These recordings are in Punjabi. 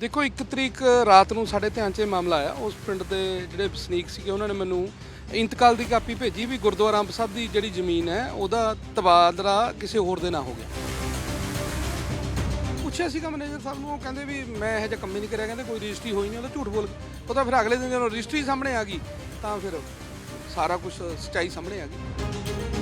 ਦੇਖੋ, ਇੱਕ ਤਰੀਕ ਰਾਤ ਨੂੰ ਸਾਡੇ ਧਿਆਨ 'ਚ ਇਹ ਮਾਮਲਾ ਆਇਆ। ਉਸ ਪਿੰਡ ਦੇ ਜਿਹੜੇ ਵਸਨੀਕ ਸੀਗੇ, ਉਹਨਾਂ ਨੇ ਮੈਨੂੰ ਇੰਤਕਾਲ ਦੀ ਕਾਪੀ ਭੇਜੀ ਵੀ ਗੁਰਦੁਆਰਾ ਅੰਬ ਸਾਹਿਬ ਦੀ ਜਿਹੜੀ ਜ਼ਮੀਨ ਹੈ, ਉਹਦਾ ਤਬਾਦਲਾ ਕਿਸੇ ਹੋਰ ਦੇ ਨਾਂ ਹੋ ਗਿਆ। ਪੁੱਛਿਆ ਸੀਗਾ ਮੈਨੇਜਰ ਸਾਹਿਬ ਨੂੰ, ਉਹ ਕਹਿੰਦੇ ਵੀ ਮੈਂ ਇਹੋ ਜਿਹਾ ਕੰਮ ਹੀ ਨਹੀਂ ਕਰਿਆ। ਕਹਿੰਦੇ ਕੋਈ ਰਜਿਸਟਰੀ ਹੋਈ ਨਹੀਂ, ਉਹਦਾ ਝੂਠ ਬੋਲ ਉਹ ਤਾਂ ਫਿਰ ਅਗਲੇ ਦਿਨ ਜਦੋਂ ਰਜਿਸਟਰੀ ਸਾਹਮਣੇ ਆ ਗਈ, ਤਾਂ ਫਿਰ ਸਾਰਾ ਕੁਝ ਸੱਚਾਈ ਸਾਹਮਣੇ ਆ ਗਈ।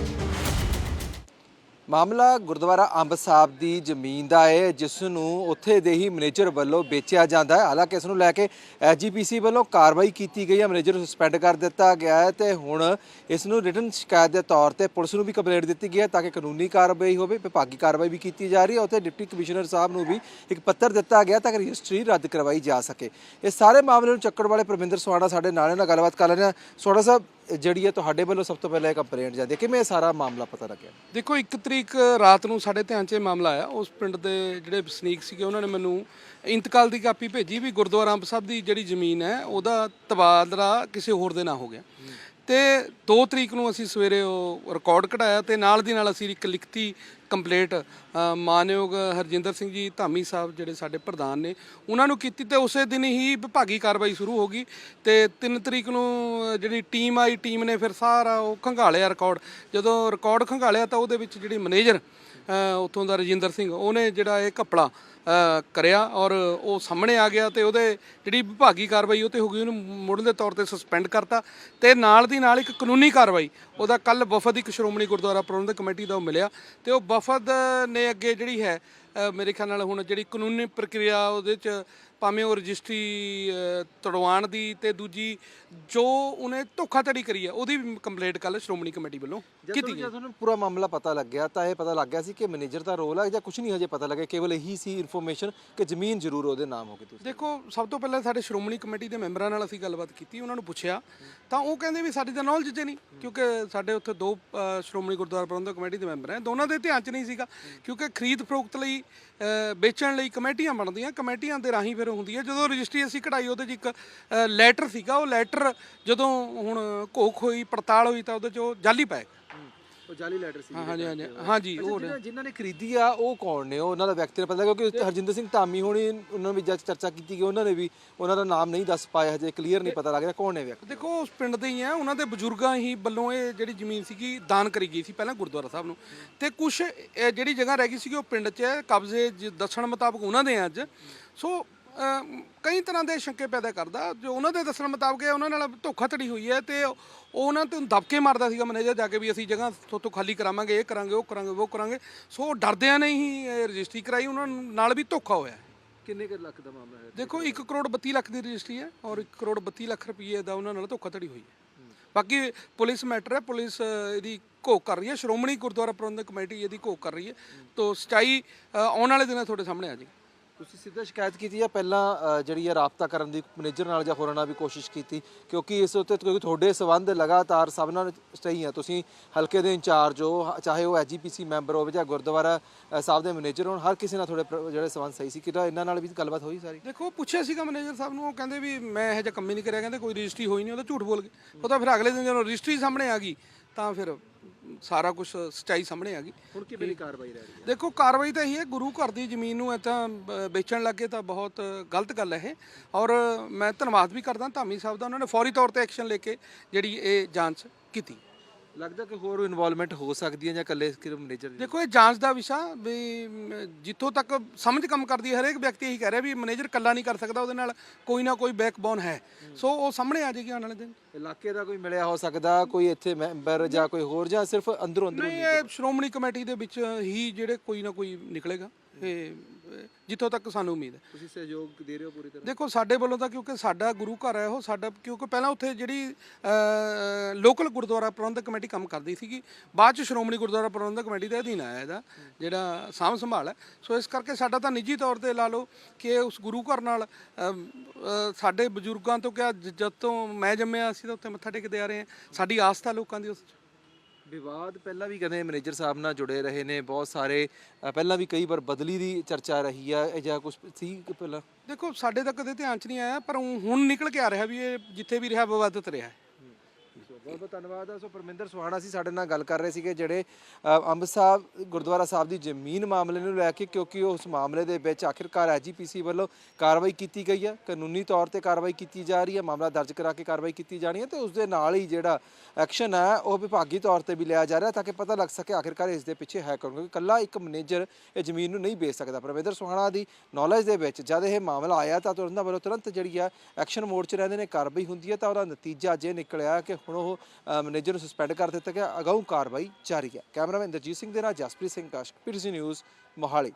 ਮਾਮਲਾ ਗੁਰਦੁਆਰਾ ਅੰਬ ਸਾਹਿਬ ਦੀ ਜ਼ਮੀਨ ਦਾ ਹੈ, ਜਿਸ ਨੂੰ ਉੱਥੇ ਦੇ ਹੀ ਮੈਨੇਜਰ ਵੱਲੋਂ ਵੇਚਿਆ ਜਾਂਦਾ ਹੈ। ਹਾਲਾਂਕਿ ਇਸ ਨੂੰ ਲੈ ਕੇ ਐਜੀਪੀਸੀ ਵੱਲੋਂ ਕਾਰਵਾਈ ਕੀਤੀ ਗਈ ਹੈ, ਮੈਨੇਜਰ ਨੂੰ ਸਸਪੈਂਡ ਕਰ ਦਿੱਤਾ ਗਿਆ ਹੈ ਤੇ ਹੁਣ ਇਸ ਨੂੰ ਰਿਟਨ ਸ਼ਿਕਾਇਤ ਦੇ ਤੌਰ ਤੇ ਪੁਲਿਸ ਨੂੰ ਵੀ ਕੰਪਲੇਂਟ ਦਿੱਤੀ ਗਈ ਹੈ ਤਾਂ ਕਿ ਕਾਨੂੰਨੀ ਕਾਰਵਾਈ ਹੋਵੇ, ਵਿਭਾਗੀ ਕਾਰਵਾਈ ਵੀ ਕੀਤੀ ਜਾ ਰਹੀ ਹੈ। ਉੱਥੇ ਡਿਪਟੀ ਕਮਿਸ਼ਨਰ ਸਾਹਿਬ ਨੂੰ ਵੀ ਇੱਕ ਪੱਤਰ ਦਿੱਤਾ ਗਿਆ ਤਾਂ ਕਿ ਰਜਿਸਟਰੀ ਰੱਦ ਕਰਵਾਈ ਜਾ ਸਕੇ। ਇਸ ਸਾਰੇ ਮਾਮਲੇ ਨੂੰ ਚੱਕਣ ਵਾਲੇ ਪ੍ਰਵਿੰਦਰ ਸਵਾਣਾ ਸਾਡੇ ਨਾਲ ਨਾਲ ਗੱਲਬਾਤ ਕਰ ਲੈਣੇ ਆ ਸਵਾੜਾ ਸਾਹਿਬ ਜਿਹੜੀ ਹੈ ਤੁਹਾਡੇ ਵੱਲੋਂ ਸਭ ਤੋਂ ਪਹਿਲਾਂ ਇਹ ਕੰਪਲੇਂਟ ਜਾਂਦੀ ਹੈ। ਕਿਵੇਂ ਇਹ ਸਾਰਾ ਮਾਮਲਾ ਪਤਾ ਲੱਗਿਆ? ਦੇਖੋ, ਇੱਕ ਤਰੀਕ, ਰਾਤ ਨੂੰ ਸਾਡੇ ਧਿਆਨ 'ਚ ਇਹ ਮਾਮਲਾ ਆਇਆ। ਉਸ ਪਿੰਡ ਦੇ ਜਿਹੜੇ ਵਸਨੀਕ ਸੀਗੇ, ਉਹਨਾਂ ਨੇ ਮੈਨੂੰ ਇੰਤਕਾਲ ਦੀ ਕਾਪੀ ਭੇਜੀ ਵੀ ਗੁਰਦੁਆਰਾ ਅੰਬ ਸਾਹਿਬ ਦੀ ਜਿਹੜੀ ਜ਼ਮੀਨ ਹੈ, ਉਹਦਾ ਤਬਾਦਲਾ ਕਿਸੇ ਹੋਰ ਦੇ ਨਾਂ ਹੋ ਗਿਆ। ਤੇ 2 ਤਰੀਕ ਨੂੰ ਅਸੀਂ ਸਵੇਰੇ ਉਹ ਰਿਕਾਰਡ ਕਢਾਇਆ ਤੇ ਨਾਲ ਦੀ ਨਾਲ ਅਸੀਂ ਇੱਕ ਲਿਖਤੀ ਕੰਪਲੇਂਟ ਮਾਨਯੋਗ ਹਰਜਿੰਦਰ ਸਿੰਘ ਜੀ ਧਾਮੀ ਸਾਹਿਬ ਜਿਹੜੇ ਸਾਡੇ ਪ੍ਰਧਾਨ ਨੇ, ਉਹਨਾਂ ਨੂੰ ਕੀਤੀ ਤੇ ਉਸੇ ਦਿਨ ਹੀ ਵਿਭਾਗੀ ਕਾਰਵਾਈ ਸ਼ੁਰੂ ਹੋ ਗਈ ਤੇ 3 ਤਰੀਕ ਨੂੰ ਜਿਹੜੀ ਟੀਮ ਆਈ ਟੀਮ ਨੇ ਫਿਰ ਸਾਰਾ ਉਹ ਖੰਗਾਲਿਆ ਰਿਕਾਰਡ ਜਦੋਂ ਰਿਕਾਰਡ ਖੰਗਾਲਿਆ ਤਾਂ ਉਹਦੇ ਵਿੱਚ ਜਿਹੜੀ ਮੈਨੇਜਰ ਉੱਥੋਂ ਦਾ ਰਜਿੰਦਰ ਸਿੰਘ, ਉਹਨੇ ਜਿਹੜਾ ਇਹ ਕਪੜਾ ਕਰਿਆ ਔਰ ਉਹ ਸਾਹਮਣੇ ਆ ਗਿਆ ਤੇ ਉਹਦੇ ਜਿਹੜੀ ਵਿਭਾਗੀ ਕਾਰਵਾਈ ਉਹ ਤੇ ਹੋ ਗਈ ਉਹਨੂੰ ਮੁੱਢਲੇ ਤੌਰ ਤੇ ਸਸਪੈਂਡ ਕਰਤਾ ਤੇ ਨਾਲ ਦੀ ਨਾਲ ਇੱਕ ਕਾਨੂੰਨੀ ਕਾਰਵਾਈ ਉਹਦਾ ਕੱਲ ਵਫਦ ਇੱਕ ਸ਼੍ਰੋਮਣੀ ਗੁਰਦੁਆਰਾ ਪ੍ਰਬੰਧਕ ਕਮੇਟੀ ਦਾ ਉਹ ਮਿਲਿਆ ਤੇ ਉਹ ਵਫਦ ਨੇ ਅੱਗੇ ਜਿਹੜੀ ਹੈ ਮੇਰੇ ਖਿਆਲ ਨਾਲ ਹੁਣ ਜਿਹੜੀ ਕਾਨੂੰਨੀ ਪ੍ਰਕਿਰਿਆ ਉਹਦੇ ਚ ਭਾਵੇਂ ਉਹ ਰਜਿਸਟਰੀ ਅ, ਤੁੜਵਾਉਣ ਦੀ ਤੇ ਦੂਜੀ ਜੋ ਉਹਨੇ ਧੋਖਾਧੜੀ ਕਰੀ ਹੈ ਉਹਦੀ ਕੰਪਲੇਂਟ ਕੱਲ ਸ਼੍ਰੋਮਣੀ ਕਮੇਟੀ ਵੱਲੋਂ ਕੀਤੀ ਜਦੋਂ ਗਈ। ਜਦੋਂ ਤੁਹਾਨੂੰ ਪੂਰਾ ਮਾਮਲਾ ਪਤਾ ਲੱਗਿਆ ਤਾਂ ਇਹ ਪਤਾ ਲੱਗ ਗਿਆ ਸੀ ਕਿ ਮੈਨੇਜਰ ਦਾ ਰੋਲ ਹੈ ਜਾਂ ਕੁਝ ਨਹੀਂ ਹਜੇ ਪਤਾ ਲੱਗਿਆ ਕੇਵਲ ਇਹੀ ਸੀ ਇਨਫੋਰਮੇਸ਼ਨ ਕਿ ਜ਼ਮੀਨ ਜ਼ਰੂਰ ਉਹਦੇ ਨਾਮ ਹੋ ਗਈ ਤੁਸੀਂ। ਦੇਖੋ, ਸਭ ਤੋਂ ਪਹਿਲਾਂ ਸਾਡੇ ਸ਼੍ਰੋਮਣੀ ਕਮੇਟੀ ਦੇ ਮੈਂਬਰਾਂ ਨਾਲ ਅਸੀਂ ਗੱਲਬਾਤ ਕੀਤੀ, ਉਹਨਾਂ ਨੂੰ ਪੁੱਛਿਆ, ਤਾਂ ਉਹ ਕਹਿੰਦੇ ਵੀ ਸਾਡੀ ਤਾਂ ਨੌਲੇਜ 'ਚ ਨਹੀਂ, ਕਿਉਂਕਿ ਸਾਡੇ ਉੱਥੇ ਦੋ ਸ਼੍ਰੋਮਣੀ ਗੁਰਦੁਆਰਾ ਪ੍ਰਬੰਧਕ ਕਮੇਟੀ ਦੇ ਮੈਂਬਰ ਹੈ। ਦੋਨਾਂ ਦੇ ਧਿਆਨ 'ਚ ਨਹੀਂ ਸੀਗਾ, ਕਿਉਂਕਿ ਖਰੀਦ ਫਰੋਖਤ ਲਈ ਵੇਚਣ ਲਈ ਕਮੇਟੀਆਂ ਬਣਦੀਆਂ, ਕਮੇਟੀਆਂ ਦੇ ਰਾਹੀਂ ਫਿਰ ਹੁੰਦੀ ਹੈ। ਜਦੋਂ ਰਜਿਸਟਰੀ ਅਸੀਂ ਕਢਾਈ, ਉਹਦੇ 'ਚ ਇੱਕ ਲੈਟਰ ਸੀਗਾ, ਉਹ ਲੈਟਰ ਜਦੋਂ ਹੁਣ ਘੋਖ ਹੋਈ, ਪੜਤਾਲ ਹੋਈ, ਤਾਂ ਉਹਦੇ 'ਚ ਉਹ ਜਾਲੀ ਪਾਇਆ ਉਹ ਜਾਲੀ ਲੈਟਰ ਸੀ ਹਾਂ ਹਾਂਜੀ ਹਾਂਜੀ। ਹਾਂਜੀ ਉਹ ਨੇ। ਜਿਨ੍ਹਾਂ ਨੇ ਖਰੀਦੀ ਆ ਉਹ ਕੌਣ ਨੇ? ਉਹ ਉਹਨਾਂ ਦਾ ਵਿਅਕਤੀ ਦਾ ਪਤਾ ਲੱਗਾ ਕਿਉਂਕਿ ਹਰਜਿੰਦਰ ਸਿੰਘ ਧਾਮੀ ਹੋਣੀ ਉਹਨਾਂ ਨੂੰ ਵੀ ਜਦ ਚਰਚਾ ਕੀਤੀ ਗਈ ਉਹਨਾਂ ਨੇ ਵੀ ਉਹਨਾਂ ਦਾ ਨਾਮ ਨਹੀਂ ਦੱਸ ਪਾਇਆ ਹਜੇ ਕਲੀਅਰ ਨਹੀਂ ਪਤਾ ਲੱਗ ਰਿਹਾ ਕੌਣ ਨੇ ਵਿਅਕਤੀ। ਦੇਖੋ ਉਸ ਪਿੰਡ ਦੇ ਹੀ ਆ ਉਹਨਾਂ ਦੇ ਬਜ਼ੁਰਗਾਂ ਹੀ ਵੱਲੋਂ ਇਹ ਜਿਹੜੀ ਜ਼ਮੀਨ ਸੀਗੀ ਦਾਨ ਕਰੀ ਗਈ ਸੀ ਪਹਿਲਾਂ ਗੁਰਦੁਆਰਾ ਸਾਹਿਬ ਨੂੰ। ਤੇ ਕੁਝ ਜਿਹੜੀ ਜਗ੍ਹਾ ਰਹਿ ਗਈ ਸੀਗੀ ਉਹ ਪਿੰਡ 'ਚ ਹੈ, ਕਬਜ਼ੇ ਜ- ਦੱਸਣ ਮੁਤਾਬਕ ਉਹਨਾਂ ਦੇ ਆ ਅੱਜ। ਸੋ ਕਈ ਤਰ੍ਹਾਂ ਦੇ ਸ਼ੰਕੇ ਪੈਦਾ ਕਰਦਾ। ਜੋ ਉਹਨਾਂ ਦੇ ਦੱਸਣ ਮੁਤਾਬਕ ਹੈ ਉਹਨਾਂ ਨਾਲ ਧੋਖਾਧੜੀ ਹੋਈ ਹੈ ਤੇ ਉਹ ਉਹਨਾਂ ਤੋਂ ਦਬਕੇ ਮਾਰਦਾ ਸੀਗਾ ਮੈਨੇਜਰ ਜਾ ਕੇ ਵੀ ਅਸੀਂ ਜਗ੍ਹਾ ਤੋਂ ਖਾਲੀ ਕਰਾਵਾਂਗੇ ਇਹ ਕਰਾਂਗੇ ਉਹ ਕਰਾਂਗੇ ਉਹ ਕਰਾਂਗੇ। ਸੋ ਡਰਦਿਆਂ ਨੇ ਹੀ ਇਹ ਰਜਿਸਟਰੀ ਕਰਾਈ ਉਹਨਾਂ ਨਾਲ ਵੀ ਧੋਖਾ ਹੋਇਆ। ਕਿੰਨੇ ਕੁ ਲੱਖ ਦਾ ਮਾਮਲਾ ਹੈ? ਦੇਖੋ 1 ਕਰੋੜ 32 ਲੱਖ ਦੀ ਰਜਿਸਟਰੀ ਹੈ ਔਰ 1 ਕਰੋੜ 32 ਲੱਖ ਰੁਪਏ ਦਾ ਉਹਨਾਂ ਨਾਲ ਧੋਖਾਧੜੀ ਹੋਈ ਹੈ। ਬਾਕੀ ਪੁਲਿਸ ਮੈਟਰ ਹੈ ਪੁਲਿਸ ਇਹਦੀ ਘੋਖ ਕਰ ਰਹੀ ਹੈ। ਸ਼੍ਰੋਮਣੀ ਗੁਰਦੁਆਰਾ ਪ੍ਰਬੰਧਕ ਕਮੇਟੀ ਇਹਦੀ ਘੋਖ ਕਰ ਰਹੀ ਹੈ। ਤੋਂ ਸਚਾਈ ਆਉਣ ਵਾਲੇ ਦਿਨਾਂ ਤੁਹਾਡੇ ਸਾਹਮਣੇ ਆ ਜੀ ਤੁਸੀਂ ਸਿੱਧਾ ਸ਼ਿਕਾਇਤ ਕੀਤੀ ਜਾਂ ਪਹਿਲਾਂ ਅ, ਜਿਹੜੀ ਹੈ ਰਾਬਤਾ ਕਰਨ ਦੀ ਮੈਨੇਜਰ ਨਾਲ ਜਾਂ ਹੋਰਾਂ ਨਾਲ ਵੀ ਕੋਸ਼ਿਸ਼ ਕੀਤੀ? ਕਿਉਂਕਿ ਇਸ ਉੱਤੇ ਕਿਉਂਕਿ ਤੁਹਾਡੇ ਸਬੰਧ ਲਗਾਤਾਰ ਸਭ ਨਾਲ ਸਹੀ ਆ। ਤੁਸੀਂ ਹਲਕੇ ਦੇ ਇੰਚਾਰਜ ਹੋ ਹ- ਚਾਹੇ ਉਹ ਐਜੀਪੀਸੀ ਮੈਂਬਰ ਹੋਵੇ ਜਾਂ ਗੁਰਦੁਆਰਾ ਅ, ਸਾਹਿਬ ਦੇ ਮੈਨੇਜਰ ਹੋਣ ਹਰ ਕਿਸੇ ਨਾਲ ਤੁਹਾਡੇ ਪ੍ਰ- ਜਿਹੜੇ ਸਬੰਧ ਸਹੀ ਸੀ। ਕਿਹੜਾ ਇਹਨਾਂ ਨਾਲ ਵੀ ਗੱਲਬਾਤ ਹੋਈ ਸਾਰੀ? ਦੇਖੋ ਪੁੱਛਿਆ ਸੀਗਾ ਮੈਨੇਜਰ ਸਾਹਿਬ ਨੂੰ ਉਹ ਕਹਿੰਦੇ ਵੀ ਮੈਂ ਇਹੋ ਜਿਹਾ ਕੰਮ ਹੀ ਨਹੀਂ ਕਰਿਆ ਕਹਿੰਦੇ ਕੋਈ ਰਜਿਸਟਰੀ ਹੋਈ ਨਹੀਂ ਉਹਦਾ ਝੂਠ ਬੋਲ ਗਏ। ਉਹ ਤਾਂ ਫਿਰ ਅਗਲੇ ਦਿਨ ਜਦੋਂ ਰਜਿਸਟਰੀ ਸਾਹਮਣੇ ਆ ਗਈ ਤਾਂ ਫਿਰ ਸਾਰਾ ਕੁਝ ਸਚਾਈ ਸਾਹਮਣੇ ਆ ਗਈ। ਹੁਣ ਕਿਵੇਂ ਦੀ ਕਾਰਵਾਈ ਰਹਿ ਰਹੀ ਦੇਖੋ ਕਾਰਵਾਈ ਤਾਂ ਇਹੀ ਹੈ ਗੁਰੂ ਘਰ ਦੀ ਜ਼ਮੀਨ ਨੂੰ ਇਤਾਂ ਵੇਚਣ ਲੱਗੇ ਤਾਂ ਬਹੁਤ ਗਲਤ ਗੱਲ ਹੈ ਇਹ। ਔਰ ਮੈਂ ਧੰਨਵਾਦ ਵੀ ਕਰਦਾ ਧਾਮੀ ਸਾਹਿਬ ਦਾ ਉਹਨਾਂ ਨੇ ਫੌਰੀ ਤੌਰ ਤੇ ਐਕਸ਼ਨ ਲੈ ਕੇ ਜਿਹੜੀ ਇਹ ਜਾਂਚ ਕੀਤੀ। ਲੱਗਦਾ ਕਿ ਹੋਰ ਇਨਵੋਲਵਮੈਂਟ ਹੋ ਸਕਦੀ ਹੈ ਜਾਂ ਇਕੱਲੇ ਸਿਰਫ ਮੈਨੇਜਰ ਦੀ? ਦੇਖੋ ਇਹ ਜਾਂਚ ਦਾ ਵਿਸ਼ਾ ਵੀ ਜਿੱਥੋਂ ਤੱਕ ਸਮਝ ਕੰਮ ਕਰਦੀ ਹੈ ਹਰੇਕ ਵਿਅਕਤੀ ਇਹੀ ਕਹਿ ਰਿਹਾ ਵੀ ਮੈਨੇਜਰ ਇਕੱਲਾ ਨਹੀਂ ਕਰ ਸਕਦਾ ਉਹਦੇ ਨਾਲ ਕੋਈ ਨਾ ਕੋਈ ਬੈਕਬੋਨ ਹੈ। ਸੋ ਉਹ ਸਾਹਮਣੇ ਆ ਜਾਏਗੀ ਆਉਣ ਵਾਲੇ ਦਿਨ। ਇਲਾਕੇ ਦਾ ਕੋਈ ਮਿਲਿਆ ਹੋ ਸਕਦਾ ਕੋਈ ਇੱਥੇ ਮੈਂਬਰ ਜਾਂ ਕੋਈ ਹੋਰ ਜਾਂ ਸਿਰਫ ਅੰਦਰੋਂ ਅੰਦਰੋਂ ਨਹੀਂ ਇਹ ਸ਼੍ਰੋਮਣੀ ਕਮੇਟੀ ਦੇ ਵਿੱਚ ਹੀ ਜਿਹੜੇ ਕੋਈ ਨਾ ਕੋਈ ਨਿਕਲੇਗਾ ਇਹ ਜਿੱਥੋਂ ਤੱਕ ਸਾਨੂੰ ਉਮੀਦ ਹੈ। ਤੁਸੀਂ ਸਹਿਯੋਗ ਦੇ ਰਹੇ ਹੋ ਪੂਰੀ ਤਰ੍ਹਾਂ? ਦੇਖੋ ਸਾਡੇ ਵੱਲੋਂ ਤਾਂ ਕਿਉਂਕਿ ਸਾਡਾ ਗੁਰੂ ਘਰ ਹੈ ਉਹ ਸਾਡਾ ਕਿਉਂਕਿ ਪਹਿਲਾਂ ਉੱਥੇ ਜਿਹੜੀ ਲੋਕਲ ਗੁਰਦੁਆਰਾ ਪ੍ਰਬੰਧਕ ਕਮੇਟੀ ਕੰਮ ਕਰਦੀ ਸੀਗੀ ਬਾਅਦ ਚ ਸ਼੍ਰੋਮਣੀ ਗੁਰਦੁਆਰਾ ਪ੍ਰਬੰਧਕ ਕਮੇਟੀ ਦੇ ਅਧੀਨ ਆਇਆ ਇਹਦਾ ਜਿਹੜਾ ਸਾਂਭ ਸੰਭਾਲ ਹੈ। ਸੋ ਇਸ ਕਰਕੇ ਸਾਡਾ ਤਾਂ ਨਿੱਜੀ ਤੌਰ ਤੇ ਲਾ ਲਓ ਕਿ ਉਸ ਗੁਰੂ ਘਰ ਨਾਲ ਸਾਡੇ ਬਜ਼ੁਰਗਾਂ ਤੋਂ ਕਿਹਾ ਜਦ ਤੋਂ ਮੈਂ ਜੰਮਿਆ ਅਸੀਂ ਤਾਂ ਉੱਥੇ ਮੱਥਾ ਟੇਕਦੇ ਆ ਰਹੇ ਹਾਂ। ਸਾਡੀ ਆਸਥਾ ਲੋਕਾਂ ਦੀ ਉਸ 'ਚ। ਵਿਵਾਦ ਪਹਿਲਾਂ ਵੀ ਕਦੇ ਮੈਨੇਜਰ ਸਾਹਿਬ ਨਾਲ ਜੁੜੇ ਰਹੇ ਨੇ ਬਹੁਤ ਸਾਰੇ ਅ, ਪਹਿਲਾਂ ਵੀ ਕਈ ਵਾਰ ਬਦਲੀ ਦੀ ਚਰਚਾ ਰਹੀ ਆ ਇਹ ਜਾਂ ਕੁਝ ਸੀ ਕਿ ਪਹਿਲਾਂ? ਦੇਖੋ ਸਾਡੇ ਤਾਂ ਕਦੇ ਧਿਆਨ 'ਚ ਨਹੀਂ ਆਇਆ ਪਰ ਊਂ ਹੁਣ ਨਿਕਲ ਕੇ ਆ ਰਿਹਾ ਵੀ ਇਹ ਜਿੱਥੇ ਵੀ ਰਿਹਾ ਵਿਵਾਦਤ ਰਿਹਾ ਹੈ। ਬਹੁਤ ਬਹੁਤ ਧੰਨਵਾਦ। ਸੋ ਪਰਮਿੰਦਰ ਸੁਹਾਣਾ ਸੀ ਸਾਡੇ ਨਾਲ ਗੱਲ ਕਰ ਰਹੇ ਸੀਗੇ ਜਿਹੜੇ ਅੰਬ ਸਾਹਿਬ, ਗੁਰਦੁਆਰਾ ਸਾਹਿਬ ਦੀ ਜ਼ਮੀਨ ਮਾਮਲੇ ਨੂੰ ਲੈ ਕੇ, ਕਿਉਂਕਿ ਉਸ ਮਾਮਲੇ ਦੇ ਵਿੱਚ ਆਖਿਰਕਾਰ ਐਜੀਪੀਸੀ ਵੱਲੋਂ ਕਾਰਵਾਈ ਕੀਤੀ ਗਈ ਹੈ। ਕਾਨੂੰਨੀ ਤੌਰ ਤੇ ਕਾਰਵਾਈ ਕੀਤੀ ਜਾ ਰਹੀ ਹੈ, ਮਾਮਲਾ ਦਰਜ ਕਰਾ ਕੇ ਕਾਰਵਾਈ ਕੀਤੀ ਜਾਣੀ ਹੈ ਤੇ ਉਸ ਦੇ ਨਾਲ ਹੀ ਜਿਹੜਾ ਐਕਸ਼ਨ ਹੈ, ਉਹ ਵਿਭਾਗੀ ਤੌਰ ਤੇ ਵੀ ਲਿਆ ਜਾ ਰਿਹਾ ਤਾਂ ਕਿ ਪਤਾ ਲੱਗ ਸਕੇ ਆਖਿਰਕਾਰ ਇਸ ਦੇ ਪਿੱਛੇ ਹੈ ਕੌਣ, ਕਿਉਂਕਿ ਕੱਲਾ ਇੱਕ ਮੈਨੇਜਰ ਇਹ ਜ਼ਮੀਨ ਨੂੰ ਨਹੀਂ ਵੇਚ ਸਕਦਾ। ਪਰਮਿੰਦਰ ਸੁਹਾਣਾ ਦੀ ਨੌਲੇਜ ਦੇ ਵਿੱਚ ਜਦ ਇਹ ਮਾਮਲਾ ਆਇਆ ਤਾਂ ਉਹਨਾਂ ਵੱਲੋਂ ਤੁਰੰਤ ਜਿਹੜੀ ਆ ਐਕਸ਼ਨ ਮੋਡ 'ਚ ਰਹਿੰਦੇ ਨੇ, ਕਾਰਵਾਈ ਹੁੰਦੀ ਹੈ ਤਾਂ ਉਹਦਾ ਨਤੀਜਾ ਜੇ ਨਿਕਲਿਆ ਕਿ ਹੁਣ ਉਹ ਅ, ਮੈਨੇਜਰ ਨੂੰ ਸਸਪੈਂਡ ਕਰ ਦਿੱਤਾ ਗਿਆ। ਅਗਾਊਂ ਕਾਰਵਾਈ ਜਾਰੀ ਹੈ। ਕੈਮਰਾਮੈਨ ਦਰਜੀਤ ਸਿੰਘ ਦੇ ਨਾਲ ਜਸਪ੍ਰੀਤ ਸਿੰਘ ਕਾਸ਼ਕ ਨਿਊਜ਼ ਮੋਹਾਲੀ।